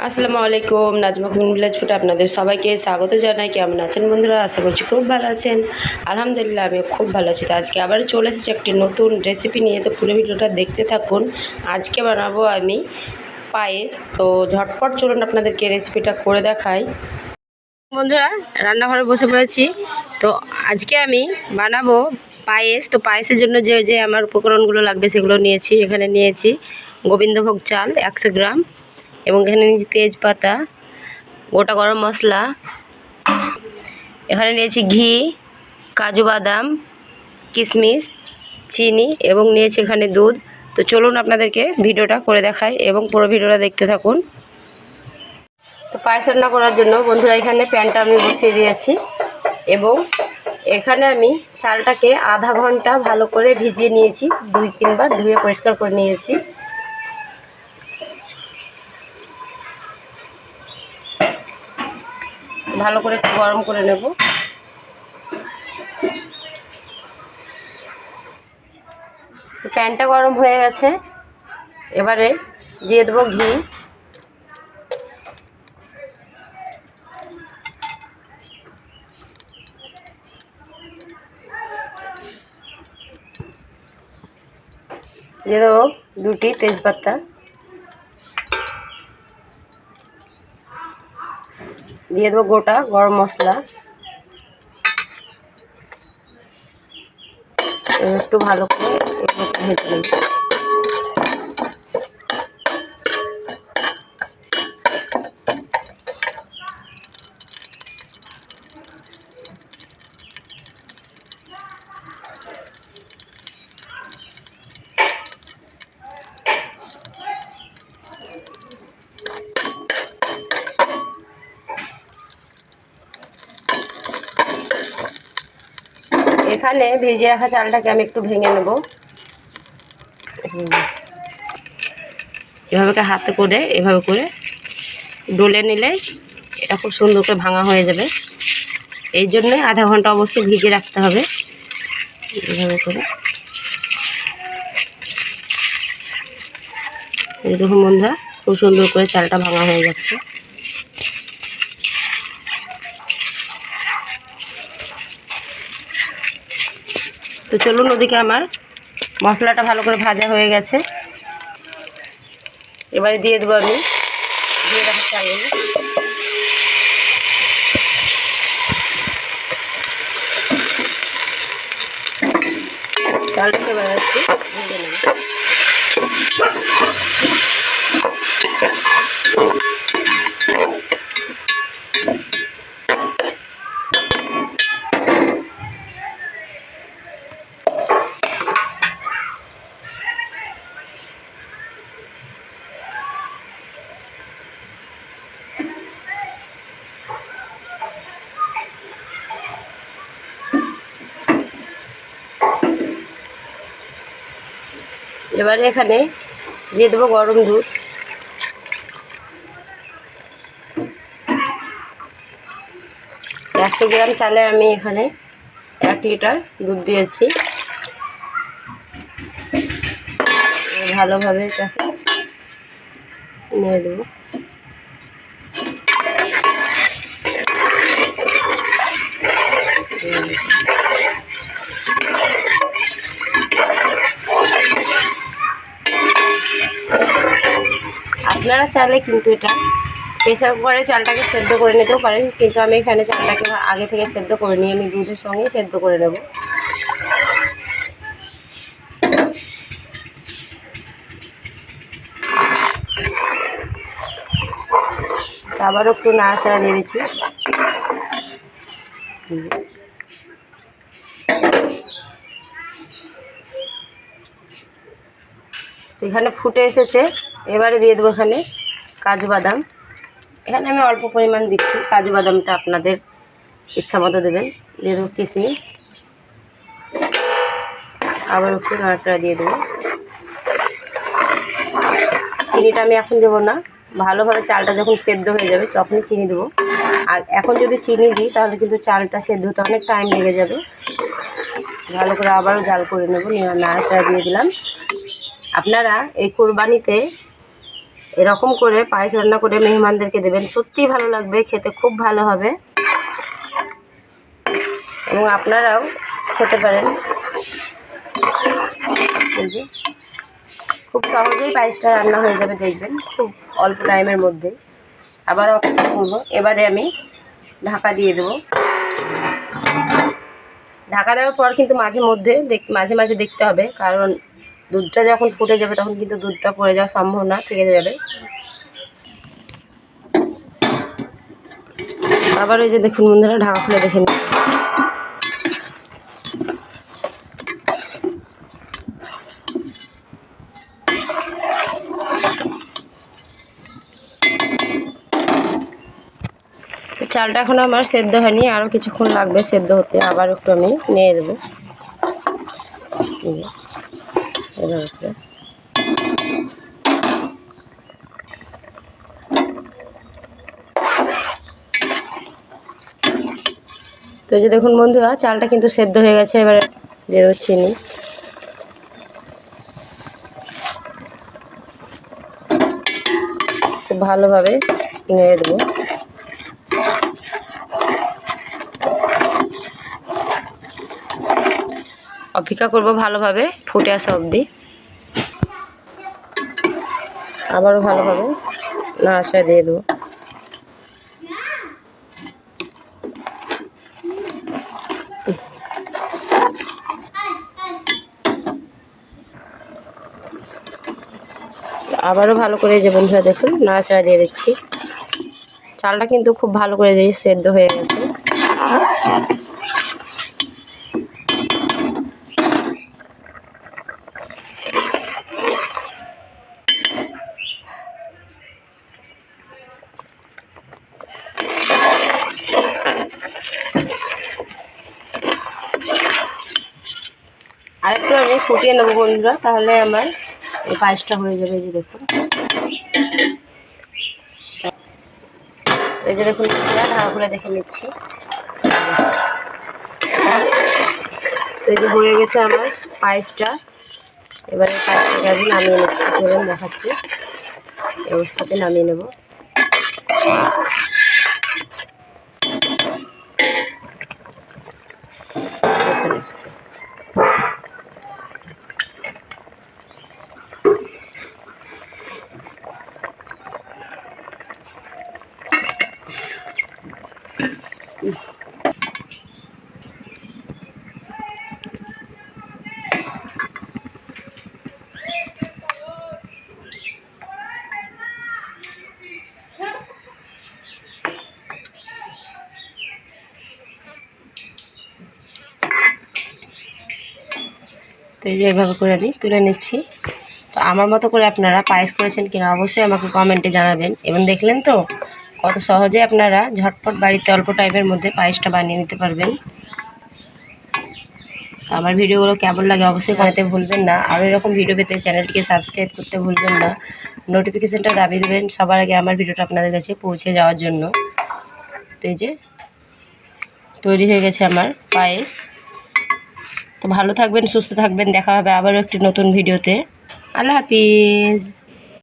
আসসালামু আলাইকুম, Nazma village food আপনাদের সবাইকে স্বাগত জানাই। কেমন আছেন বন্ধুরা? আশা করছি খুব ভালো আছেন। আলহামদুলিল্লাহ আমি খুব ভালো আছি। তো আজকে আবার চলে এসেছি একটি নতুন রেসিপি নিয়ে। তো পুরো ভিডিওটা দেখতে থাকুন। আজকে বানাবো আমি পায়েস। তো ঝটপট চলুন আপনাদেরকে রেসিপিটা করে দেখাই। বন্ধুরা, রান্নাঘরে বসে পড়েছি। তো আজকে আমি বানাবো পায়েস। তো পায়েসের জন্য যে যে আমার উপকরণগুলো লাগবে সেগুলো নিয়েছি। এখানে নিয়েছি গোবিন্দভোগ চাল একশো গ্রাম। এবং এখানে নিয়েছি তেজপাতা, গোটা গরম মশলা। এখানে নিয়েছি ঘি, কাজু বাদাম কিশমিশ চিনি এবং নিয়েছি এখানে দুধ। তো চলুন আপনাদেরকে ভিডিওটা করে দেখাই এবং পুরো ভিডিওটা দেখতে থাকুন। তো পায়েস রান্না করার জন্য বন্ধুরা এখানে প্যানটা আমি বসিয়ে দিয়েছি এবং এখানে আমি চালটাকে আধা ঘণ্টা ভালো করে ভিজিয়ে নিয়েছি, দুই তিনবার ধুয়ে পরিষ্কার করে নিয়েছি। ভালো করে একটু গরম করে নেব। প্যানটা গরম হয়ে গেছে। এবারে দিয়ে দেবো ঘি। দিয়ে দেবো দুটি তেজপাতা। দিয়ে দেবো গোটা গরম মশলা। একটু ভালো করে ভেজে নেব। এখানে ভিজিয়ে রাখা চালটাকে আমি একটু ভেঙে নেব। এভাবে হাতে করে, এভাবে করে ডলে নিলে এটা খুব সুন্দর করে ভাঙা হয়ে যাবে। এই জন্যই আধা ঘণ্টা অবশ্যই ভিজে রাখতে হবে। এভাবে করে। দেখুন বন্ধুরা, খুব সুন্দর করে চালটা ভাঙা হয়ে যাচ্ছে। তো চলুন ওদিকে আমার মশলাটা ভালো করে ভাজা হয়ে গেছে। এবারে দিয়ে দেবো আমি দিয়ে রাখা চালগুলো চালটাকে নেব। এবারে এখানে দিয়ে দেবো গরম দুধ। একশো গ্রাম চালে আমি এখানে এক লিটার দুধ দিয়েছি। ভালোভাবে নিয়ে দেবো। আপনারা চাইলে কিন্তু এটা প্রেসার কুকারে চালটাকে সেদ্ধ করে নিতেও পারেন। কিন্তু আমি এখানে চালটাকে আগে থেকে সেদ্ধ করে নিই আমি দুধের সঙ্গেই সেদ্ধ করে নেব। আবারও একটু নাড়াচাড়া দিয়ে দিচ্ছি। এখানে ফুটে এসেছে। এবারে দিয়ে দেবো এখানে কাজু বাদাম। এখানে আমি অল্প পরিমাণ দিচ্ছি। কাজু বাদামটা আপনাদের ইচ্ছা মতো দেবেন। দিয়ে দেবো কিশমিশ আবার একটু নাড়াচাড়া দিয়ে দেবো। চিনিটা আমি এখন দেবো না। ভালোভাবে চালটা যখন সেদ্ধ হয়ে যাবে তখনই চিনি দেবো। আর এখন যদি চিনি দিই, তাহলে কিন্তু চালটা সেদ্ধ হতে অনেক টাইম লেগে যাবে। ভালো করে আবারও জাল করে নেব। নাড়াচাড়া দিয়ে দিলাম। আপনারা এই কোরবানিতে এরকম করে পায়েস রান্না করে মেহমানদেরকে দেবেন। সত্যিই ভালো লাগবে, খেতে খুব ভালো হবে। এবং আপনারাও খেতে পারেন। খুব সহজেই পায়েসটা রান্না হয়ে যাবে, দেখবেন, খুব অল্প টাইমের মধ্যে আবার অপেক্ষা করব। এবারে আমি ঢাকা দিয়ে দেবো। ঢাকা দেওয়ার পর কিন্তু মাঝে মধ্যে দেখ, মাঝে মাঝে দেখতে হবে, কারণ দুধটা যখন ফুটে যাবে তখন কিন্তু দুধটা পড়ে যাওয়ার সম্ভাবনা থেকে যাবে। আবার ওই যে দেখুন বন্ধুরা, ঢাকা খুলে দেখে নিন। চালটা এখন আমার সেদ্ধ হয়নি আরও কিছুক্ষণ লাগবে সেদ্ধ হতে। আবার একটু আমি নিয়ে দেবো। এভাবে করে। তো যে দেখুন বন্ধুরা, চালটা কিন্তু সেদ্ধ হয়ে গেছে, এবার দেবো চিনি। খুব ভালোভাবে নেড়ে দেবো। অপেক্ষা করব ভালোভাবে ফুটে আসা অবধি। আবারও ভালোভাবে নাড়াচাড়া দিয়ে দেবো। আবারও ভালো করে যে বন্ধুরা দেখুন, নাড়াচাড়া দিয়ে দিচ্ছি। চালটা কিন্তু খুব ভালো করে দিয়ে সেদ্ধ হয়ে গেছে। আরেকটু আমি ফুটিয়ে নেব বন্ধুরা, তাহলে আমার এই পায়েসটা হয়ে যাবে, এই যে দেখুন। এই যে দেখুন, বন্ধুরা ঢাকা খুলে দেখে নিচ্ছি। এই যে হয়ে গেছে আমার পায়েসটা। এবারে পায়েসটাকে আমি নামিয়ে নিচ্ছি ধরুন দেখাচ্ছি। এই অবস্থাতে নামিয়ে নেব। তো এই যে এভাবে করে আমি তুলে নিচ্ছি। তো আমার মতো করে আপনারা পায়েস করেছেন কিনা অবশ্যই আমাকে কমেন্টে জানাবেন। এবং দেখলেন তো, কত সহজে আপনারা ঝটপট বাড়িতে অল্প টাইমের মধ্যে পায়েসটা বানিয়ে নিতে পারবেন। তো আমার ভিডিওগুলো কেমন লাগে অবশ্যই জানাতে ভুলবেন না। আরও এরকম ভিডিও পেতে চ্যানেলটিকে সাবস্ক্রাইব করতে ভুলবেন না। নোটিফিকেশানটা দাবি দেবেন সবার আগে আমার ভিডিওটা আপনাদের কাছে পৌঁছে যাওয়ার জন্য। তো এই যে তৈরি হয়ে গেছে আমার পায়েস। তো ভালো থাকবেন সুস্থ থাকবেন দেখা হবে আবারও একটি নতুন ভিডিওতে। আল্লাহ হাফিজ।